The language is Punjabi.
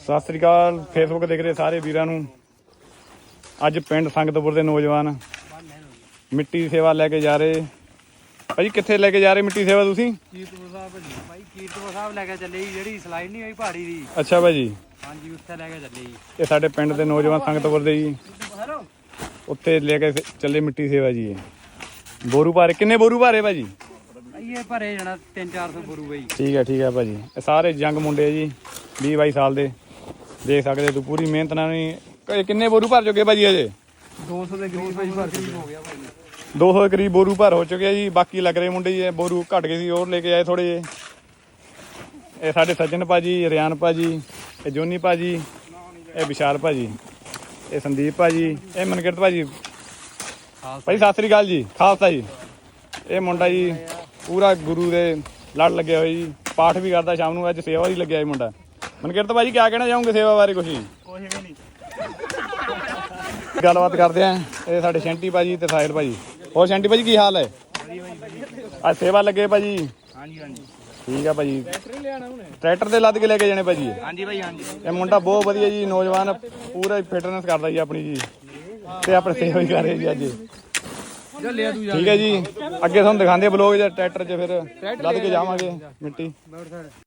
ਸਤਿ ਸ੍ਰੀ ਅਕਾਲ। ਫੇਸਬੁੱਕ ਦੇਖ ਰਹੇ ਸਾਰੇ ਵੀਰਾਂ ਨੂੰ। ਅੱਜ ਪਿੰਡ ਸੰਗਤਪੁਰ ਦੇ ਨੌਜਵਾਨ ਮਿੱਟੀ ਸੇਵਾ ਲੈ ਕੇ ਜਾ ਰਹੇ। ਭਾਜੀ ਕਿੱਥੇ ਲੈ ਕੇ ਜਾ ਰਹੇ ਮਿੱਟੀ ਸੇਵਾ ਤੁਸੀਂ? ਕੀਰਤਪੁਰ ਸਾਹਿਬ ਜੀ ਭਾਈ ਕੀਰਤਪੁਰ ਸਾਹਿਬ ਲੈ ਕੇ ਚੱਲੇ ਜੀ ਜਿਹੜੀ ਸਲਾਈਡ ਨਹੀਂ ਹੋਈ ਪਹਾੜੀ ਦੀ। ਅੱਛਾ ਭਾਜੀ। ਹਾਂਜੀ ਉੱਥੇ ਲੈ ਕੇ ਚੱਲੇ ਜੀ। ਇਹ ਸਾਡੇ ਪਿੰਡ ਦੇ ਨੌਜਵਾਨ ਸੰਗਤਪੁਰ ਦੇ ਜੀ। ਉੱਥੇ ਲੈ ਕੇ ਚੱਲੇ ਮਿੱਟੀ ਸੇਵਾ ਜੀ ਬੋਰੂ ਭਾਰੇ। ਕਿੰਨੇ ਬੋਰੂ ਭਾਰੇ ਭਾਜੀ? ਇਹ ਭਰੇ ਜਾਣਾ 3-400 ਬਰੂ ਬਈ ਠੀਕ ਹੈ ਠੀਕ ਹੈ ਭਾਜੀ। ਇਹ ਸਾਰੇ ਜੰਗ ਮੁੰਡੇ ਜੀ 20 22 ਸਾਲ ਦੇ। ਦੇਖ ਸਕਦੇ ਤੂੰ ਪੂਰੀ ਮਿਹਨਤ ਨਾਲ ਨਹੀਂ ਕਿੰਨੇ ਬੋਰੂ ਭਰ ਚੁੱਕੇ ਭਾਜੀ ਅਜੇ 200 ਦੇ ਕਰੀਬ ਭਾਈ ਭਰ ਹੋ ਗਿਆ ਭਾਈ 200 ਦੇ ਕਰੀਬ ਬੋਰੂ ਭਰ ਹੋ ਚੁੱਕੇ ਆ ਜੀ। ਬਾਕੀ ਲੱਗ ਰਹੇ ਮੁੰਡੇ ਜੀ ਇਹ ਬੋਰੂ ਘਟ ਗਏ ਸੀ ਹੋਰ ਲੈ ਕੇ ਆਏ ਥੋੜੇ ਜੇ ਇਹ ਸਾਡੇ ਸੱਜਣ ਭਾਜੀ ਰਿਆਨ ਭਾਜੀ ਇਹ ਜੋਨੀ ਭਾਜੀ ਇਹ ਵਿਸ਼ਾਲ ਭਾਜੀ ਇਹ ਸੰਦੀਪ ਭਾਜੀ ਇਹ ਮਨਕਿਰਤ ਭਾਜੀ। ਭਾਈ ਸਤਿ ਸ੍ਰੀ ਅਕਾਲ ਜੀ। ਖਾਲਸਾ ਜੀ। ਇਹ ਮੁੰਡਾ ਜੀ ਪੂਰਾ ਗੁਰੂ ਦੇ ਲੜ ਲੱਗਿਆ ਹੋਇਆ ਜੀ। ਪਾਠ ਵੀ ਕਰਦਾ ਸ਼ਾਮ ਨੂੰ ਅੱਜ ਸੇਵਾ ਹੀ ਲੱਗਿਆ ਜੀ ਮੁੰਡਾ। ਮਨਕਿਰਤ ਭਾਜੀ, ਕਿਆ ਕਹਿਣਾ ਚਾਹੋਗੇ ਸੇਵਾ ਬਾਰੇ ਕੁਛ? ਕੁਝ ਵੀ ਨਹੀਂ ਗੱਲਬਾਤ ਕਰਦੇ ਆਂ, ਇਹ ਸਾਡੇ ਸ਼ੈਂਟੀ ਭਾਜੀ ਤੇ ਸਾਹਿਲ ਭਾਜੀ। ਹੋਰ ਸ਼ੈਂਟੀ ਭਾਜੀ, ਕੀ ਹਾਲ ਹੈ? ਅੱਜ ਸੇਵਾ ਲੱਗੇ ਭਾਜੀ? ਹਾਂਜੀ ਹਾਂਜੀ ਠੀਕ ਆ ਭਾਜੀ। ਟਰੈਕਟਰ ਲਿਆਣਾ ਉਹਨੇ ਟਰੈਕਟਰ ਦੇ ਲੱਦ ਕੇ ਲੈ ਕੇ ਜਾਣੇ ਭਾਜੀ? ਹਾਂਜੀ ਭਾਈ ਹਾਂਜੀ ਇਹ ਮੁੰਡਾ ਬਹੁਤ ਵਧੀਆ ਜੀ, ਨੌਜਵਾਨ, ਪੂਰਾ ਫਿਟਨੈਸ ਕਰਦਾ ਜੀ ਆਪਣੀ ਜੀ। ਤੇ ਆਪਣੇ ਸੇਵਾ ਵੀ ਕਰ ਰਿਹਾ ਜੀ ਅੱਜ। ਠੀਕ ਹੈ ਜੀ। ਅੱਗੇ ਤੁਹਾਨੂੰ ਦਿਖਾਉਂਦੇ ਬਲੌਗ ਜਾਂ ਟਰੈਕਟਰ 'ਚ ਫਿਰ। ਲੱਦ ਕੇ ਜਾਵਾਂਗੇ ਮਿੱਟੀ।